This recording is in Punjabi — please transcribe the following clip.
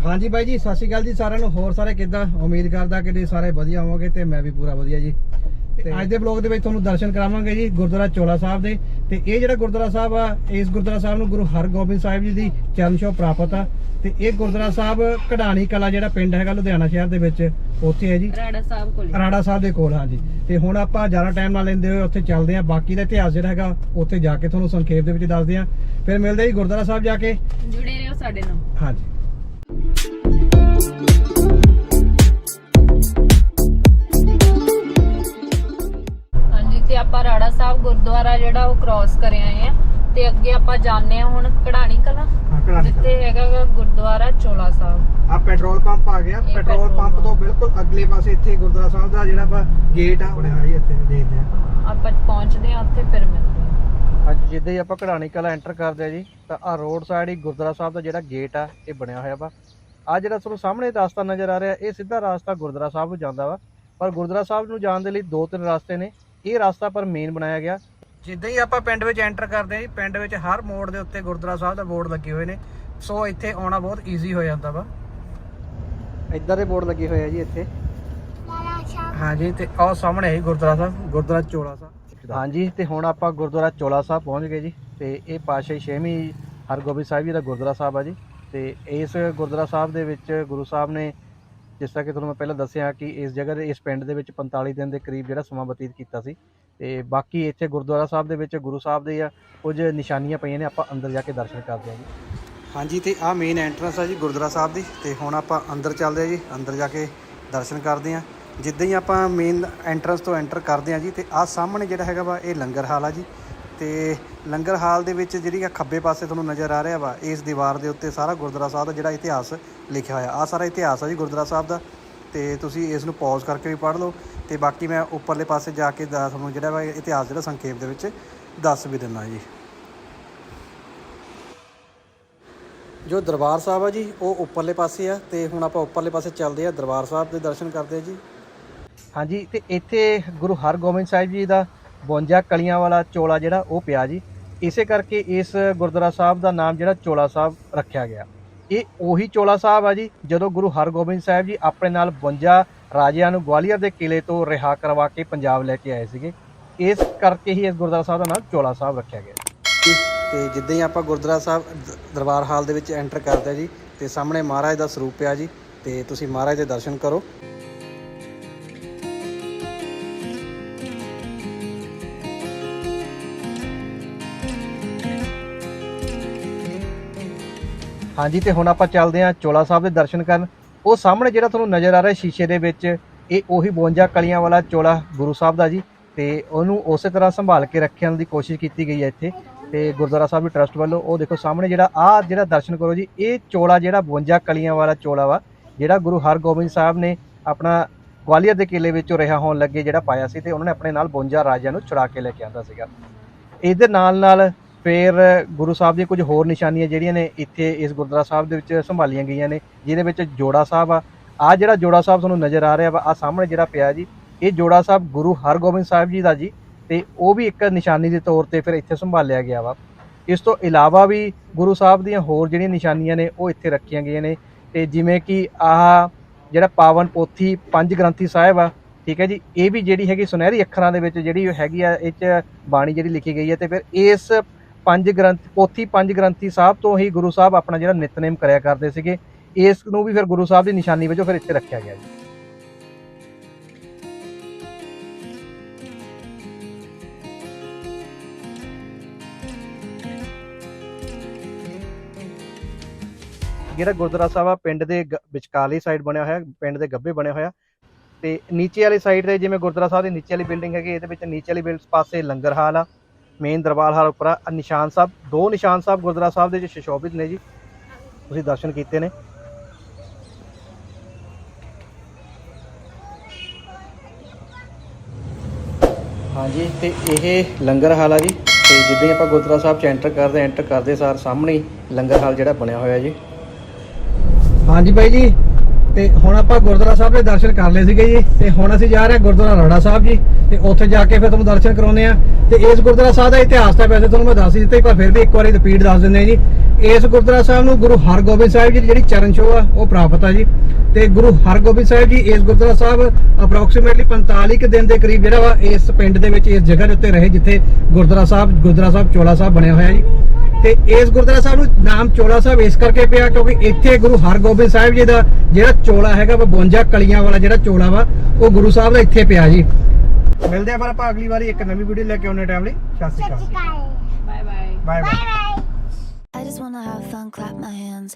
ਹਾਂਜੀ ਬਾਈ ਜੀ ਸਤਿ ਸ਼੍ਰੀ ਅਕਾਲ ਜੀ ਸਾਰਿਆਂ ਨੂੰ। ਹੋਰ ਸਾਰੇ ਕਿੱਦਾਂ? ਉਮੀਦ ਕਰਦਾ ਕਿ ਤੁਸੀਂ ਸਾਰੇ ਵਧੀਆ ਹੋਵੋਗੇ ਤੇ ਮੈਂ ਵੀ ਪੂਰਾ ਵਧੀਆ ਜੀ। ਤੇ ਅੱਜ ਦੇ ਵਲੌਗ ਦੇ ਵਿੱਚ ਤੁਹਾਨੂੰ ਦਰਸ਼ਨ ਕਰਾਵਾਂਗੇ ਜੀ ਗੁਰਦੁਆਰਾ ਚੋਲਾ ਸਾਹਿਬ ਦੇ। ਤੇ ਇਹ ਜਿਹੜਾ ਗੁਰਦੁਆਰਾ ਸਾਹਿਬ ਆ ਇਸ ਗੁਰਦੁਆਰਾ ਸਾਹਿਬ ਨੂੰ ਗੁਰੂ ਹਰਗੋਬਿੰਦ ਸਾਹਿਬ ਜੀ ਦੀ ਚਰਨ ਛੋਹ ਪ੍ਰਾਪਤ ਆ। ਤੇ ਇਹ ਗੁਰਦੁਆਰਾ ਸਾਹਿਬ ਕਢਾਣੀ ਕਲਾ ਜਿਹੜਾ ਪਿੰਡ ਹੈਗਾ ਲੁਧਿਆਣਾ ਸ਼ਹਿਰ ਦੇ ਵਿੱਚ ਉੱਥੇ ਹੈ ਜੀ। ਰਾੜਾ ਸਾਹਿਬ ਕੋਲ। ਰਾੜਾ ਸਾਹਿਬ ਦੇ ਕੋਲ ਹਾਂਜੀ। ਤੇ ਹੁਣ ਆਪਾਂ ਜ਼ਿਆਦਾ ਟਾਈਮ ਨਾ ਲੈਂਦੇ ਹੋਏ ਉੱਥੇ ਚੱਲਦੇ ਆਂ। ਬਾਕੀ ਦਾ ਇਤਿਹਾਸ ਜਿਹੜਾ ਹੈਗਾ ਉੱਥੇ ਜਾ ਕੇ ਤੁਹਾਨੂੰ ਸੰਖੇਪ ਦੇ ਵਿੱਚ ਦੱਸਦੇ ਆਂ। ਫਿਰ ਮਿਲਦੇ ਜੀ ਗੁਰਦੁਆਰਾ ਸਾਹਿਬ ਜਾ ਕੇ। ਜੁੜੇ ਰਹੋ ਸਾਡੇ ਨਾਲ। ਹਾਂਜੀ। ਕਰ ਆਏ ਆ। ਤੇ ਅੱਗੇ ਆਪਾਂ ਜਾਣੇ ਆ ਹੁਣ ਕਢਾਣੀ ਕਲਾ। ਜਿੱਥੇ ਹੈਗਾ ਗੁਰਦੁਆਰਾ ਚੋਲਾ ਸਾਹਿਬ। ਆ ਪੈਟਰੋਲ ਪੰਪ ਆ ਗਿਆ। ਪੈਟਰੋਲ ਪੰਪ ਤੋਂ। ਬਿਲਕੁਲ ਅਗਲੇ ਪਾਸੇ ਇੱਥੇ ਗੁਰਦੁਆਰਾ ਸਾਹਿਬ ਦਾ ਜਿਹੜਾ ਆਪਾਂ ਗੇਟ ਆ ਬਣਿਆ ਹੋਇਆ ਇੱਥੇ ਦੇਖਦੇ ਆ ਆਪਾਂ ਪਹੁੰਚਦੇ ਆ ਉੱਥੇ ਫਿਰ ਮਿਲਦੇ ਆ। ਅੱਜ ਜਿੱਦਾਂ ਹੀ ਆਪਾਂ ਕਢਾਣੀ ਕਲਾ ਐਂਟਰ ਕਰਦੇ ਆ ਜੀ ਤਾਂ ਆ ਰੋਡ ਸਾਈਡ ਹੀ ਗੁਰਦੁਆਰਾ ਸਾਹਿਬ ਦਾ ਜਿਹੜਾ ਗੇਟ ਆ ਇਹ ਬਣਿਆ ਹੋਇਆ ਵਾ। ਆ ਜਿਹੜਾ ਤੁਹਾਨੂੰ ਸਾਹਮਣੇ ਰਸਤਾ ਨਜ਼ਰ ਆ ਰਿਹਾ ਇਹ ਸਿੱਧਾ ਰਸਤਾ ਗੁਰਦੁਆਰਾ ਸਾਹਿਬ ਨੂੰ ਜਾਂਦਾ ਵਾ। ਪਰ ਗੁਰਦੁਆਰਾ ਸਾਹਿਬ ਨੂੰ ਜਾਣ ਦੇ ਲਈ ਦੋ ਤਿੰਨ ਰਸਤੇ ਨੇ। ਇਹ ਰਸਤਾ ਪਰ ਮੇਨ ਬਣਾਇਆ ਗਿਆ। ਜਿੱਦਾਂ ਹੀ ਆਪਾਂ ਪਿੰਡ ਵਿੱਚ ਐਂਟਰ ਕਰਦੇ ਆ ਜੀ ਪਿੰਡ ਵਿੱਚ ਹਰ ਮੋੜ ਦੇ ਉੱਤੇ ਗੁਰਦੁਆਰਾ ਸਾਹਿਬ ਦਾ ਬੋਰਡ ਲੱਗੇ ਹੋਏ ਨੇ। ਸੋ ਇੱਥੇ ਆਉਣਾ ਬਹੁਤ ਈਜ਼ੀ ਹੋ ਜਾਂਦਾ ਵਾ। ਇੱਧਰ ਦੇ ਬੋਰਡ ਲੱਗੇ ਹੋਏ ਆ ਜੀ ਇੱਥੇ। ਹਾਂਜੀ ਤੇ ਆਹ ਸਾਹਮਣੇ ਹੈ ਜੀ ਗੁਰਦੁਆਰਾ ਸਾਹਿਬ ਗੁਰਦੁਆਰਾ ਚੋਲਾ ਸਾਹਿਬ। ਹਾਂਜੀ ਤੇ ਹੁਣ ਆਪਾਂ ਗੁਰਦੁਆਰਾ ਚੋਲਾ ਸਾਹਿਬ ਪਹੁੰਚ ਗਏ ਜੀ। ਤੇ ਇਹ ਪਾਤਸ਼ਾਹੀ ਛੇਵੀਂ ਹਰਗੋਬਿੰਦ ਸਾਹਿਬ ਜੀ ਦਾ ਗੁਰਦੁਆਰਾ ਸਾਹਿਬ ਆ ਜੀ। ਤੇ ਇਸ ਗੁਰਦੁਆਰਾ ਸਾਹਿਬ ਦੇ ਵਿੱਚ ਗੁਰੂ ਸਾਹਿਬ ਨੇ ਜਿਸ ਤਰ੍ਹਾਂ ਕਿ ਤੁਹਾਨੂੰ ਮੈਂ ਪਹਿਲਾਂ ਦੱਸਿਆ ਕਿ ਇਸ ਜਗ੍ਹਾ ਦੇ ਇਸ ਪਿੰਡ ਦੇ ਵਿੱਚ 45 ਦਿਨ ਦੇ ਕਰੀਬ ਜਿਹੜਾ ਸਮਾਂ ਬਤੀਤ ਕੀਤਾ ਸੀ। ਤੇ ਬਾਕੀ ਇੱਥੇ ਗੁਰਦੁਆਰਾ ਸਾਹਿਬ ਦੇ ਵਿੱਚ ਗੁਰੂ ਸਾਹਿਬ ਦੇ ਆ, ਕੁਝ ਨਿਸ਼ਾਨੀਆਂ ਪਈਆਂ ਨੇ, ਆਪਾਂ ਅੰਦਰ ਜਾ ਕੇ ਦਰਸ਼ਨ ਕਰਦੇ ਹਾਂ ਜੀ। ਹਾਂਜੀ, ਤੇ ਆਹ ਮੇਨ ਐਂਟਰੈਂਸ ਆ ਜੀ ਗੁਰਦੁਆਰਾ ਸਾਹਿਬ ਦੀ, ਤੇ ਹੁਣ ਆਪਾਂ ਅੰਦਰ ਚੱਲਦੇ ਆ ਜੀ, ਅੰਦਰ ਜਾ ਕੇ ਦਰਸ਼ਨ ਕਰਦੇ ਆ ਜਿੱਦਾਂ ਹੀ ਆਪਾਂ ਮੇਨ ਐਂਟਰੈਂਸ ਤੋਂ ਐਂਟਰ ਕਰਦੇ ਆ ਜੀ, ਤੇ ਆਹ ਸਾਹਮਣੇ ਜਿਹੜਾ ਹੈਗਾ ਵਾ, ਇਹ ਲੰਗਰ ਹਾਲ ਆ ਜੀ। ਤੇ ਲੰਗਰ ਹਾਲ ਦੇ ਵਿੱਚ ਜਿਹੜੀ ਆ ਖੱਬੇ ਪਾਸੇ ਤੁਹਾਨੂੰ ਨਜ਼ਰ ਆ ਰਿਹਾ ਵਾ, ਇਸ ਦੀਵਾਰ ਦੇ ਉੱਤੇ ਸਾਰਾ ਗੁਰਦੁਆਰਾ ਸਾਹਿਬ ਦਾ ਜਿਹੜਾ ਇਤਿਹਾਸ ਲਿਖਿਆ ਹੋਇਆ ਆ ਸਾਰਾ ਇਤਿਹਾਸ ਆ ਜੀ ਗੁਰਦੁਆਰਾ ਸਾਹਿਬ ਦਾ। ਤੇ ਤੁਸੀਂ ਇਸ ਨੂੰ ਪੌਜ਼ ਕਰਕੇ ਵੀ ਪੜ੍ਹ ਲਓ ਤੇ ਬਾਕੀ ਮੈਂ ਉੱਪਰਲੇ ਪਾਸੇ ਜਾ ਕੇ ਤੁਹਾਨੂੰ ਜਿਹੜਾ ਵਾ ਇਤਿਹਾਸ, ਜਿਹੜਾ ਸੰਖੇਪ ਦੇ ਵਿੱਚ ਦੱਸ ਵੀ ਦਿੰਦਾ ਜੀ। ਜੋ ਦਰਬਾਰ ਸਾਹਿਬ ਆ ਜੀ, ਉਹ ਉੱਪਰਲੇ ਪਾਸੇ ਆ ਤੇ ਹੁਣ ਆਪਾਂ ਉੱਪਰਲੇ ਪਾਸੇ ਚੱਲਦੇ ਆ, ਦਰਬਾਰ ਸਾਹਿਬ ਦੇ ਦਰਸ਼ਨ ਕਰਦੇ ਆ ਜੀ। ਹਾਂਜੀ, ਤੇ ਇੱਥੇ ਗੁਰੂ ਹਰਗੋਬਿੰਦ ਸਾਹਿਬ ਜੀ ਦਾ 52 ਕਲੀਆਂ ਵਾਲਾ ਚੋਲਾ ਜਿਹੜਾ ਉਹ ਪਿਆ ਜੀ। ਇਸੇ ਕਰਕੇ ਇਸ ਗੁਰਦੁਆਰਾ ਸਾਹਿਬ ਦਾ ਨਾਮ ਜਿਹੜਾ ਚੋਲਾ ਸਾਹਿਬ ਰੱਖਿਆ ਗਿਆ। ਇਹ ਉਹੀ ਚੋਲਾ ਸਾਹਿਬ ਆ ਜੀ, ਜਦੋਂ ਗੁਰੂ ਹਰਗੋਬਿੰਦ ਸਾਹਿਬ ਜੀ ਆਪਣੇ ਨਾਲ 52 ਰਾਜਿਆਂ ਨੂੰ ਗਵਾਲੀਅਰ ਦੇ ਕਿਲੇ ਤੋਂ ਰਿਹਾ ਕਰਵਾ ਕੇ ਪੰਜਾਬ ਲੈ ਕੇ ਆਏ ਸੀਗੇ, ਇਸ ਕਰਕੇ ਹੀ ਇਸ ਗੁਰਦੁਆਰਾ ਸਾਹਿਬ ਦਾ ਨਾਮ ਚੋਲਾ ਸਾਹਿਬ ਰੱਖਿਆ ਗਿਆ। ਤੇ ਜਿੱਦਾਂ ਹੀ ਆਪਾਂ ਗੁਰਦੁਆਰਾ ਸਾਹਿਬ ਦਰਬਾਰ ਹਾਲ ਦੇ ਵਿੱਚ ਐਂਟਰ ਕਰਦੇ ਆ ਜੀ, ਤੇ ਸਾਹਮਣੇ ਮਹਾਰਾਜ ਦਾ ਸਰੂਪ ਪਿਆ ਜੀ, ਤੇ ਤੁਸੀਂ ਮਹਾਰਾਜ ਦੇ ਦਰਸ਼ਨ ਕਰੋ। ਹਾਂਜੀ, ਤੇ ਹੁਣ ਆਪਾਂ ਚੱਲਦੇ ਹਾਂ ਚੋਲਾ ਸਾਹਿਬ ਦੇ ਦਰਸ਼ਨ ਕਰਨ। ਉਹ ਸਾਹਮਣੇ ਜਿਹੜਾ ਤੁਹਾਨੂੰ ਨਜ਼ਰ ਆ ਰਿਹਾ ਸ਼ੀਸ਼ੇ ਦੇ ਵਿੱਚ, ਇਹ ਉਹੀ 52 ਕਲੀਆਂ ਵਾਲਾ ਚੋਲਾ ਗੁਰੂ ਸਾਹਿਬ ਦਾ ਜੀ, ਤੇ ਉਹਨੂੰ ਉਸੇ ਤਰ੍ਹਾਂ ਸੰਭਾਲ ਕੇ ਰੱਖਣ ਦੀ ਕੋਸ਼ਿਸ਼ ਕੀਤੀ ਗਈ ਹੈ ਇੱਥੇ। ਤੇ ਗੁਰਦੁਆਰਾ ਸਾਹਿਬ ਦੀ ਟਰਸਟ ਵੱਲੋਂ ਉਹ ਦੇਖੋ ਸਾਹਮਣੇ ਜਿਹੜਾ ਆ ਜਿਹੜਾ ਦਰਸ਼ਨ ਕਰੋ ਜੀ, ਇਹ ਚੋਲਾ ਜਿਹੜਾ 52 ਕਲੀਆਂ ਵਾਲਾ ਚੋਲਾ ਵਾ, ਜਿਹੜਾ ਗੁਰੂ ਹਰਗੋਬਿੰਦ ਸਾਹਿਬ ਨੇ ਆਪਣਾ ਗਵਾਲੀਅਰ ਦੇ ਕਿਲੇ ਵਿੱਚੋਂ ਰਿਹਾ ਹੋਣ ਲੱਗੇ ਜਿਹੜਾ ਪਾਇਆ ਸੀ, ਤੇ ਉਹਨਾਂ ਨੇ ਆਪਣੇ ਨਾਲ 52 ਰਾਜਿਆਂ ਨੂੰ ਛੁਡਾ ਕੇ ਲੈ ਕੇ ਆਂਦਾ ਸੀਗਾ। ਇਹਦੇ ਨਾਲ ਨਾਲ ਫਿਰ ਗੁਰੂ ਸਾਹਿਬ ਦੀਆਂ ਕੁਝ ਹੋਰ ਨਿਸ਼ਾਨੀਆਂ ਜਿਹੜੀਆਂ ਨੇ ਇੱਥੇ ਇਸ ਗੁਰਦੁਆਰਾ ਸਾਹਿਬ ਦੇ ਵਿੱਚ ਸੰਭਾਲੀਆਂ ਗਈਆਂ ਨੇ, ਜਿਹਦੇ ਵਿੱਚ ਜੋੜਾ ਸਾਹਿਬ ਆ। ਆ ਜਿਹੜਾ ਜੋੜਾ ਸਾਹਿਬ ਤੁਹਾਨੂੰ ਨਜ਼ਰ ਆ ਰਿਹਾ ਵਾ ਆ ਸਾਹਮਣੇ ਜਿਹੜਾ ਪਿਆ ਜੀ, ਇਹ ਜੋੜਾ ਸਾਹਿਬ ਗੁਰੂ ਹਰਗੋਬਿੰਦ ਸਾਹਿਬ ਜੀ ਦਾ ਜੀ, ਤੇ ਉਹ ਵੀ ਇੱਕ ਨਿਸ਼ਾਨੀ ਦੇ ਤੌਰ ਤੇ ਫਿਰ ਇੱਥੇ ਸੰਭਾਲਿਆ ਗਿਆ ਵਾ। ਇਸ ਤੋਂ ਇਲਾਵਾ ਵੀ ਗੁਰੂ ਸਾਹਿਬ ਦੀਆਂ ਹੋਰ ਜਿਹੜੀਆਂ ਨਿਸ਼ਾਨੀਆਂ ਨੇ, ਉਹ ਇੱਥੇ ਰੱਖੀਆਂ ਗਈਆਂ ਨੇ। ਤੇ ਜਿਵੇਂ ਕਿ ਆਹ ਜਿਹੜਾ ਪਾਵਨ ਪੋਥੀ ਪੰਜ ਗ੍ਰੰਥੀ ਸਾਹਿਬ ਆ, ਠੀਕ ਹੈ ਜੀ, ਇਹ ਵੀ ਜਿਹੜੀ ਹੈਗੀ ਸੁਨਹਿਰੀ ਅੱਖਰਾਂ ਦੇ ਵਿੱਚ ਜਿਹੜੀ ਹੈਗੀ ਆ, ਇਹ ਚ ਬਾਣੀ ਜਿਹੜੀ ਲਿਖੀ ਗਈ ਹੈ, ਤੇ ਫਿਰ ਇਸ ਪੰਜ ਗ੍ਰੰਥ ਪੋਥੀ ਪੰਜ ਗ੍ਰੰਥੀ ਸਾਹਿਬ ਤੋਂ ਹੀ ਗੁਰੂ ਸਾਹਿਬ ਆਪਣਾ ਜਿਹੜਾ ਨਿਤਨੇਮ ਕਰਿਆ ਕਰਦੇ ਸੀਗੇ। ਇਸ ਨੂੰ ਵੀ ਫਿਰ ਗੁਰੂ ਸਾਹਿਬ ਦੀ ਨਿਸ਼ਾਨੀ ਵਜੋਂ ਫਿਰ ਇੱਥੇ ਰੱਖਿਆ ਗਿਆ ਜੀ। ਜਿਹੜਾ ਗੁਰਦੁਆਰਾ ਸਾਹਿਬ ਆ, ਪਿੰਡ ਦੇ ਗ- ਵਿਚਕਾਰਲੀ ਸਾਈਡ ਬਣਿਆ ਹੋਇਆ, ਪਿੰਡ ਦੇ ਗੱਬੇ ਬਣਿਆ ਹੋਇਆ। ਤੇ ਨੀਚੇ ਵਾਲੀ ਸਾਈਡ ਤੇ ਜਿਵੇਂ ਗੁਰਦੁਆਰਾ ਸਾਹਿਬ ਦੀ ਨੀਚੇ ਵਾਲੀ ਬਿਲਡਿੰਗ ਹੈਗੀ, ਇਹਦੇ ਵਿੱਚ ਨੀਚੇ ਵਾਲੀ ਬਿਲਡ ਪਾਸੇ ਲੰਗਰ ਹਾਲ ਆ। ਮੇਨ ਦਰਬਾਰ ਹਾਲ ਉੱਪਰ ਨਿਸ਼ਾਨ ਸਾਹਿਬ, ਦੋ ਨਿਸ਼ਾਨ ਸਾਹਿਬ ਗੁਰਦੁਆਰਾ ਸਾਹਿਬ ਦੇ ਵਿੱਚ ਸੁਸ਼ੋਭਿਤ ਨੇ ਜੀ। ਤੁਸੀਂ ਦਰਸ਼ਨ ਕੀਤੇ ਨੇ। ਹਾਂਜੀ, ਤੇ ਇਹ ਲੰਗਰ ਹਾਲ ਆ ਜੀ। ਤੇ ਜਿੱਦਾਂ ਆਪਾਂ ਗੁਰਦੁਆਰਾ ਸਾਹਿਬ ਚ ਐਂਟਰ ਕਰਦੇ ਐਂਟਰ ਕਰਦੇ ਸਾਰ ਸਾਹਮਣੇ ਲੰਗਰ ਹਾਲ ਜਿਹੜਾ ਬਣਿਆ ਹੋਇਆ ਜੀ। ਹਾਂਜੀ ਬਾਈ ਜੀ। ਤੇ ਹੁਣ ਆਪਾਂ ਗੁਰਦੁਆਰਾ ਸਾਹਿਬ ਦੇ ਦਰਸ਼ਨ ਕਰ ਲਏ ਸੀਗੇ ਜੀ ਤੇ ਹੁਣ ਅਸੀਂ ਜਾ ਰਹੇ ਗੁਰਦੁਆਰਾ ਰੋੜਾ ਸਾਹਿਬ ਜੀ ਤੇ ਉੱਥੇ ਜਾ ਕੇ ਫਿਰ ਤੁਹਾਨੂੰ ਦਰਸ਼ਨ ਕਰਾਉਨੇ ਆ ਤੇ ਇਸ ਗੁਰਦੁਆਰਾ ਸਾਹਿਬ ਦਾ ਇਤਿਹਾਸ ਤਾਂ ਵੈਸੇ ਤੁਹਾਨੂੰ ਮੈਂ ਦੱਸ ਹੀ ਦਿੱਤਾ ਸੀ, ਪਰ ਫਿਰ ਵੀ ਇੱਕ ਵਾਰੀ ਰਿਪੀਟ ਦੱਸ ਦਿੰਦੇ ਆ ਜੀ। ਇਸ ਗੁਰਦੁਆਰਾ ਸਾਹਿਬ ਨੂੰ ਗੁਰੂ ਹਰਗੋਬਿੰਦ ਸਾਹਿਬ ਜੀ ਦੀ ਜਿਹੜੀ ਚਰਨ ਛੋਹ ਆ ਉਹ ਪ੍ਰਾਪਤ ਆ ਜੀ। ਤੇ ਗੁਰੂ ਹਰਗੋਬਿੰਦ ਸਾਹਿਬ ਜੀ ਇਸ ਗੁਰਦੁਆਰਾ ਸਾਹਿਬ ਅਪਰੋਕਸੀਮੇਟਲੀ 45 ਕੁ ਦਿਨ ਦੇ ਕਰੀਬ ਜਿਹੜਾ ਵਾ ਇਸ ਪਿੰਡ ਦੇ ਵਿੱਚ ਇਸ ਜਗ੍ਹਾ ਦੇ ਉੱਤੇ ਰਹੇ ਜਿੱਥੇ ਗੁਰਦੁਆਰਾ ਸਾਹਿਬ ਗੁਰਦੁਆਰਾ ਸਾਹਿਬ ਚੋਲਾ ਸਾਹਿਬ ਬਣਿਆ ਹੋਇਆ ਜੀ। ਤੇ ਇਸ ਗੁਰਦੁਆਰਾ ਸਾਹਿਬ ਨੂੰ ਨਾਮ ਚੋਲਾ ਸਾਹਿਬ ਇਸ ਕਰਕੇ ਪਿਆ ਕਿਉਂਕਿ ਇੱਥੇ ਗੁਰੂ ਹਰਗੋਬਿੰਦ ਸਾਹਿਬ ਜੀ ਦਾ ਜਿਹੜਾ ਚੋਲਾ ਹੈਗਾ ਵਾ 52 ਕਲੀਆਂ ਵਾਲਾ ਜਿਹੜਾ ਚੋਲਾ ਵਾ ਉਹ ਗੁਰੂ ਸਾਹਿਬ ਦਾ ਇੱਥੇ ਪਿਆ ਜੀ। ਮਿਲਦੇ ਆ ਫਿਰ ਆਪਾਂ ਅਗਲੀ ਵਾਰੀ ਇੱਕ ਨਵੀਂ ਵੀਡੀਓ ਲੈ ਕੇ ਆਉਣੇ ਟਾਈਮ ਲਈ। ਸਤਿ ਸ਼੍ਰੀ ਅਕਾਲ bye bye bye bye I just wanna have fun, clap my hands.